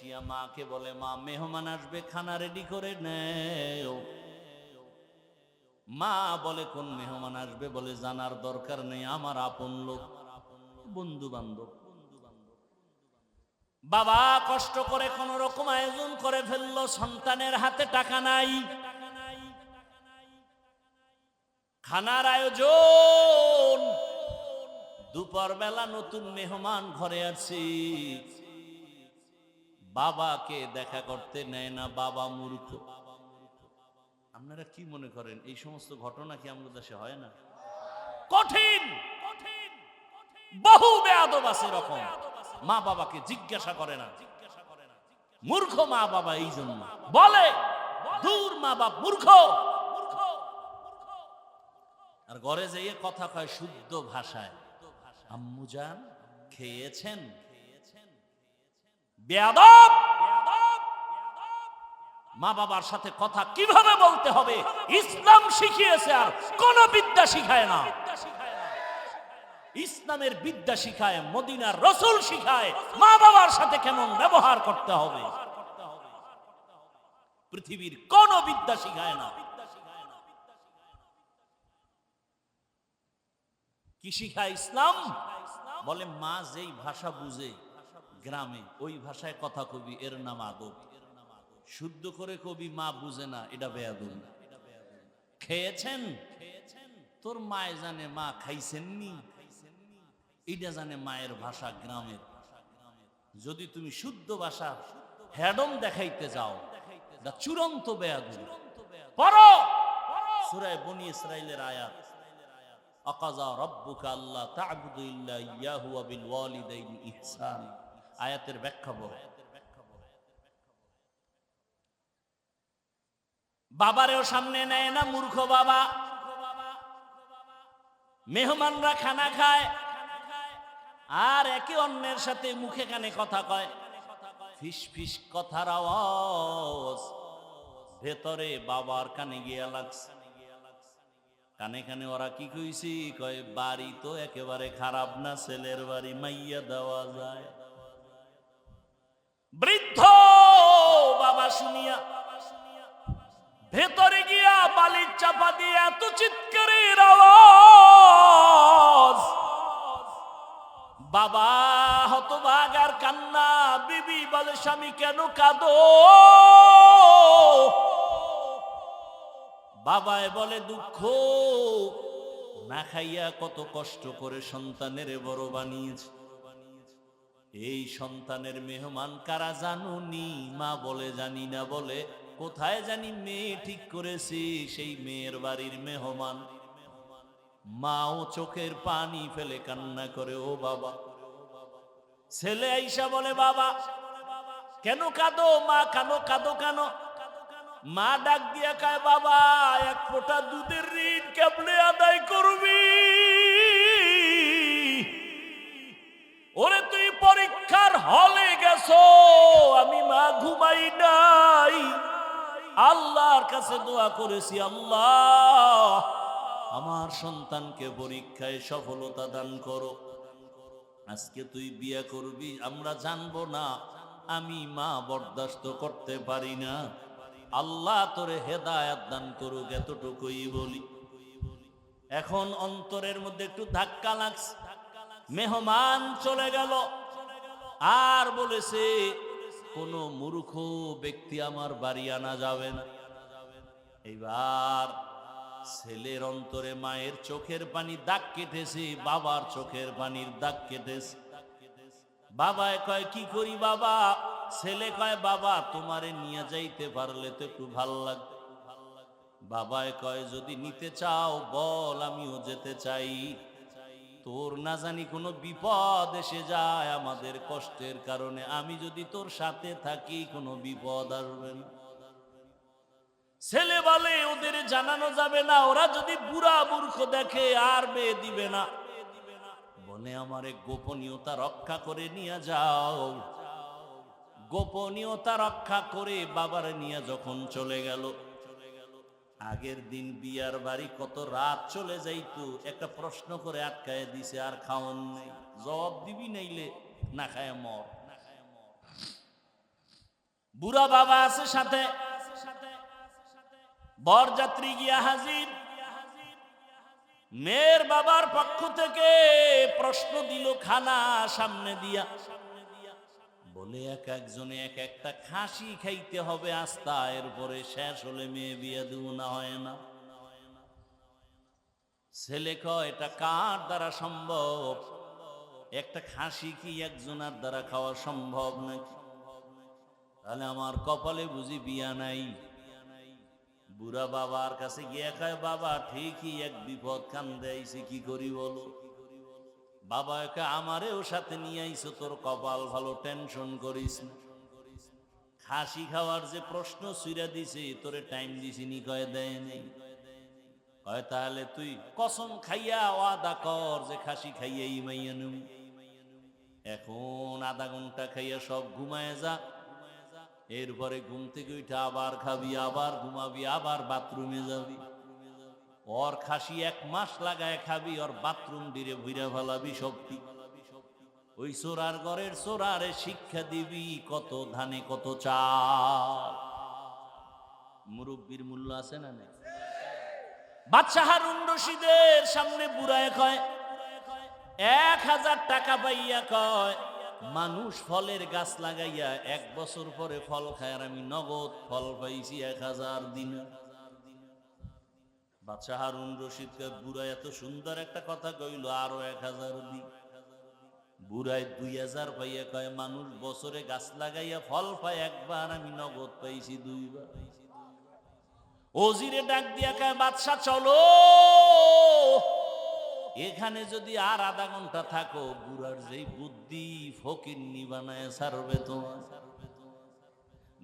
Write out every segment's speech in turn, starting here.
আসিয়া মাকে বলে, মা, মেহমান আসবে, খানা রেডি করে নেও। মা বলে, কোন মেহমান আসবে? বলে, জানার দরকার নেই, আমার আপন লোক বন্ধু বান্ধব বাবা কষ্ট করে কোন রকম আয়োজন করে ফেলল, সন্তানের হাতে টাকা নাই। খানার আয়োজন। দুপুর বেলা নতুন মেহমান ঘরে আসছি বাবাকে দেখা করতে নেয় না, বাবা মূর্খ। আপনারা কি মনে করেন, এই সমস্ত ঘটনা কি আমাদের দেশে হয় না? কঠিন! কঠিন বহু বেয়াদব আছে এরকম। মা বাবাকে জিজ্ঞাসা করে না। মূর্খ মা বাবা এই জন্য। বলে, দূর মা বাপ, মূর্খ! আর ঘরে যেয়ে কথা কয় শুদ্ধ ভাষায়। আম্মু যান খেয়েছেন? বেয়াদব মা বাবার সাথে কথা কীভাবে বলতে হবে? ইসলাম শিখিয়েছে আর কোন বিদ্যা শিখায় না। ইসলামের বিদ্যা শিখায়, মদিনার রসুল শিখায়। মা বাবার সাথে কেমন ব্যবহার করতে হবে? পৃথিবীর কোন বিদ্যা শিখায় না। কি শিখায় ইসলাম? বলে, মা যেই ভাষা বুঝে গ্রামে, ওই ভাষায় কথা কবি, এর নাম আদব। শুদ্ধ করে কবি মা বুঝে না, এটা বেয়াদব। খেয়েছেন? তোর মায় জানে, মা খাইছেননি? এটা জানে মায়ের ভাষা গ্রামের। যদি তুমি শুদ্ধ ভাষা, হ্যাডম দেখাইতে যাও দা চূড়ান্ত বেয়াদব। পড়ো! সূরা বনি ইসরাইলের আয়াত। আকাজা রব্বুকা আল্লাহ তা'বুদু ইল্লা ইয়াহু ওয়া বিল ওয়ালিদাইনি ইহসান। আয়াতের ব্যাখ্যা বলো। বাবারেও সামনে নেয় না মূর্খ বাবা। মেহমানরা খানা খায়, আর একে অন্যের সাথে মুখে কানে কথা কয়। ফিস ফিস কথার আওয়াজ, ভেতরে বাবার কানে গিয়া লাগছে। কানে কানে ওরা কি কইছি? কয়, বাড়ি তো একেবারে খারাপ না, ছেলের বাড়ি মাইয়া দেওয়া যায়। শুনিয়া। ভেতরে গিয়া বালির চাপা দিয়ে এত চিৎকারের আওয়াজ। বাবা, হতভাগ আর কান্না। বিবি বলে, স্বামী, কেন কাঁদো? বাবায় বলে, দুঃখ। না খাইয়া কত কষ্ট করে সন্তানের বড় বানিয়েছে। এই সন্তানের মেহমান কারা জানুনি মা বলে, জানি না বলে। কোথায় জানি মেয়ে ঠিক করেছি সেই মেয়ের বাড়ির মেহমান? মাও চোখের পানি ফেলে কান্না করে, ও বাবা। ছেলে আইসা বলে, বাবা, কেন কাঁদো? মা কানো কাঁদো কেন? মা ডাক দিয়া কায়, বাবা, এক ফোঁটা দুধের ঋণ কেমনে আদায় করবি? ওরে তুই পরীক্ষার হলে গেছো, আমি মা ঘুমাই নাই। আল্লাহর কাছে দোয়া করেছি, আল্লাহ, আমার সন্তানকে পরীক্ষায় সফলতা দান করো। আজকে তুই বিয়ে করবি, আমরা জানব না, আমি মা বরদাস্ত করতে পারি না। আল্লাহ তোরে হেদায়াত দান করুক, এতটুকুই বলি। এখন অন্তরের মধ্যে একটু ধাক্কা লাগছে। মেহমান চলে গেল। আর বলেছে, কোন মূর্খ ব্যক্তি আমার বাড়ি আনা যাবে না। এইবার ছেলের অন্তরে মায়ের চোখের পানি দাগ কেটেছে, বাবার চোখের পানির দাগ কেটেছে। বাবায় কয়, কি করি বাবা? ছেলে কয়, বাবা, তোমারে নিয়ে যাইতে পারলে তো একটু ভালো লাগবে বাবায় কয়, যদি নিতে চাও, বল, আমিও যেতে চাই। তোর না জানি কোনো বিপদ এসে যায় আমাদের কষ্টের কারণে। আমি যদি তোর সাথে থাকি, কোনো বিপদ আসবে না। ছেলে বলে, ওদের জানানো যাবে না। ওরা যদি বুড়া মূর্খ দেখে, আর মেয়ে দিবে না। বলে, আমারে গোপনীয়তা রক্ষা করে নিয়ে যাও। গোপনীয়তা রক্ষা করে বাবার নিয়ে যখন চলে গেল আগের দিন বিয়ার বাড়ি কত রাত চলে যাইতো, একটা প্রশ্ন করে আটকায় দিছে, আর খাওয়ান নেই। জবাব দিবি নাইলে, না খায় মর। বুড়া বাবা আছে সাথে। বরযাত্রী গিয়া হাজির। মেয়ের বাবার পক্ষ থেকে প্রশ্ন দিল, খানা সামনে দিয়া। বলে এক একজনে এক একটা খাসি খাইতে হবে আস্তা, এরপরে শেষ হলে মেয়ে বিয়ে দেব না, হয় না। ছেলে কয়, এটা কার দ্বারা সম্ভব? একটা খাসি কি একজনের দ্বারা খাওয়া সম্ভব নাকি? তাহলে আমার কপালে বুঝি বিয়া নাই। বুড়া বাবার কাছে গিয়ে কয়, বাবা, ঠিকই এক বিপদ কান্দে, আইছে কি করি বলো? বাবা একে আমারেও সাথে নিয়ে আইছো, তোর কপাল ভালো, টেনশন করিস না। খাসি খাওয়ার যে প্রশ্ন সুইরা দিছে, তোরে টাইম দিছিনি কয়ে দেয় নেই। কয় তাহলে তুই কসম খাইয়া ওয়াদা কর যে খাসি খাইয়া ইমাইয়া নু এখন আধা ঘণ্টা খাইয়া সব ঘুমায় যা। এরপরে ঘুম থেকে উঠে আবার খাবি, আবার ঘুমাবি, আবার বাথরুমে যাবি। ওর খাসি এক মাস লাগায় খাবি, ওর বাথরুম দিরে ভুইরা ফেলাবি শক্তি। ওই সোরার ঘরের সোরারে শিক্ষা দিবি কত ধানে কত চাল। মুরব্বীর মূল্য আছে না নাই? বাচ্চা হারুন রশিদের সামনে বুড়ায় কয়, এক হাজার টাকা পাইয়া কয়, মানুষ ফলের গাছ লাগাইয়া এক বছর পরে ফল খায় আর আমি নগদ ফল পাইছি এক হাজার দিন। বাচ্চা হারুন রশিদ কয় বুড়া এত সুন্দর একটা কথা কইল, আরও এক হাজার দি বুড়ায় দুই হাজার পাইয়া কয়, মানুষ বছরে গাছ লাগাইয়া ফল পায়, একবার আমি নগদ পাইছি দুইবার। ওজিরে ডাক দিয়া কয় বাদশা চলো। এখানে যদি আর আধা ঘণ্টা থাকো, বুড়ার যেই বুদ্ধি ফকির নিবানায় সারবে তোমার।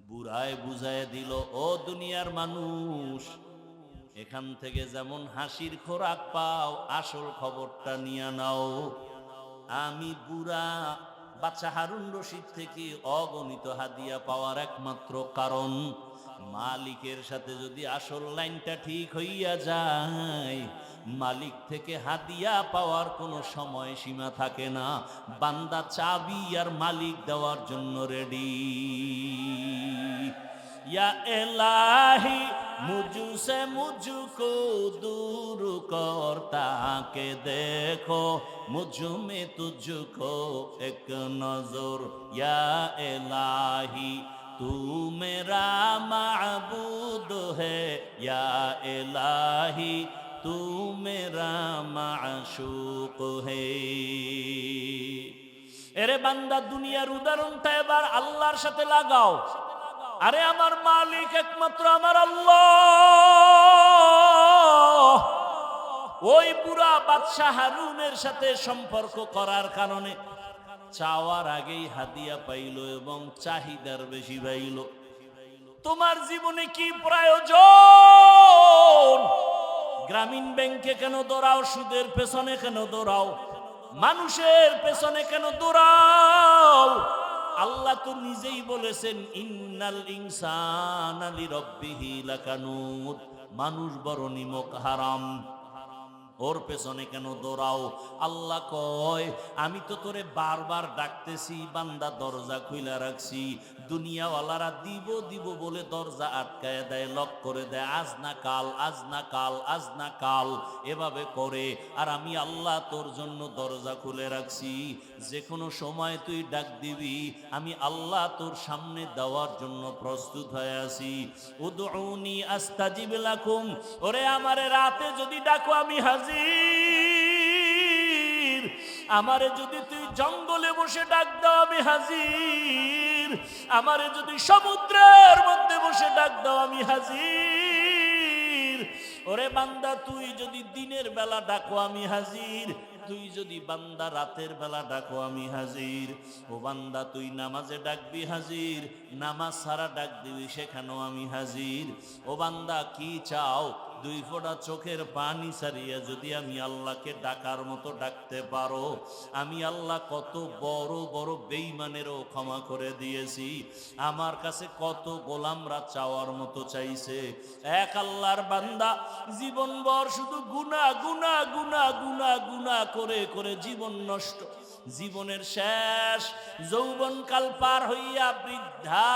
বুড়ায় বুঝায় দিল, ও দুনিয়ার মানুষ এখান থেকে যেমন হাসির খোরাক পাও, আসল খবরটা নিয়ে নাও। আমি বুড়া, বাচ্চা হারুন রশিদ থেকে অগণিত হাদিয়া পাওয়ার একমাত্র কারণ, মালিকের সাথে যদি আসল লাইনটা ঠিক হইয়া যায়, মালিক থেকে হাদিয়া পাওয়ার কোনো সময় সীমা থাকে না। বান্দা চাবি আর মালিক দেওয়ার জন্য রেডি। या इलाही मुझसे मुझको दूर करता के देखो मुझ में तुझको एक नजर या इलाही तू मेरा माबूद है या इलाही तू मेरा माशूक है এরে বান্দা দুনিয়ার উদাহরণটা এবার আল্লাহর সাথে লাগাও আরে আমার মালিক একমাত্র আমার আল্লাহ। ওই বুড়া বাদশাহ হারুনের সাথে সম্পর্ক করার কারণে চাওয়ার আগেই হাদিয়া পাইল এবং চাহিদার বেশি পাইল। তোমার জীবনে কি প্রয়োজন? গ্রামীণ ব্যাংকে কেন দৌড়াও, সুদের পেছনে কেন দৌড়াও? মানুষের পেছনে কেন দৌড়াও? তো নিজেই বলেছেন ইন্নাল ইনসান আলী রব্বিহি লাকানুদ। মানুষ বড় নিমক হারাম। ওর পেছনে কেন দৌড়াও? আল্লাহ কয়, আমি তো তোরে বারবার ডাকতেছি, বান্দা দরজা খুইলা রাখছি, দুনিয়াওয়ালারা দিব দিব বলে দরজা আটকায় দেয়, লক করে দেয়, আজ না কাল, আজ না কাল, আজ না কাল, এভাবে করে। আর আমি আল্লাহ তোর জন্য দরজা খুলে রাখছি, যে কোনো সময় তুই ডাক দিবি, আমি আল্লাহ তোর সামনে দেওয়ার জন্য প্রস্তুত হয়ে আছি। উদউনি আস্তাজিব লাকুম, ওরে আমারে রাতে যদি ডাকো আমি হাজির। আমারে যদি তুই জঙ্গলে বসে ডাক দাও, আমি হাজির। আমারে যদি সমুদ্রের মধ্যে বসে ডাক দাও, আমি হাজির। ওরে বান্দা, তুই যদি দিনের বেলা ডাকো, আমি হাজির। তুই যদি বান্দা রাতের বেলা ডাকো, আমি হাজির। ও বান্দা, তুই নামাজে ডাকবি, হাজির। নামাজ সারা ডাক দিবি, সেখানেও আমি হাজির। ও বান্দা, কি চাও? দুই ফোঁটা চোখের পানি সারিয়া যদি আমি আল্লাহকে ডাকার মতো ডাকতে পারো, আমি আল্লাহ কত বড় বড় বেইমানেরও ক্ষমা করে দিয়েছি। আমার কাছে কত গোলামরা চাওয়ার মতো চাইছে। এক আল্লাহর বান্দা জীবনভর শুধু গুনা গুনা গুনা গুনা গুনা করে করে জীবন নষ্ট, জীবনের শেষ যৌবনকাল পার হইয়া বৃদ্ধা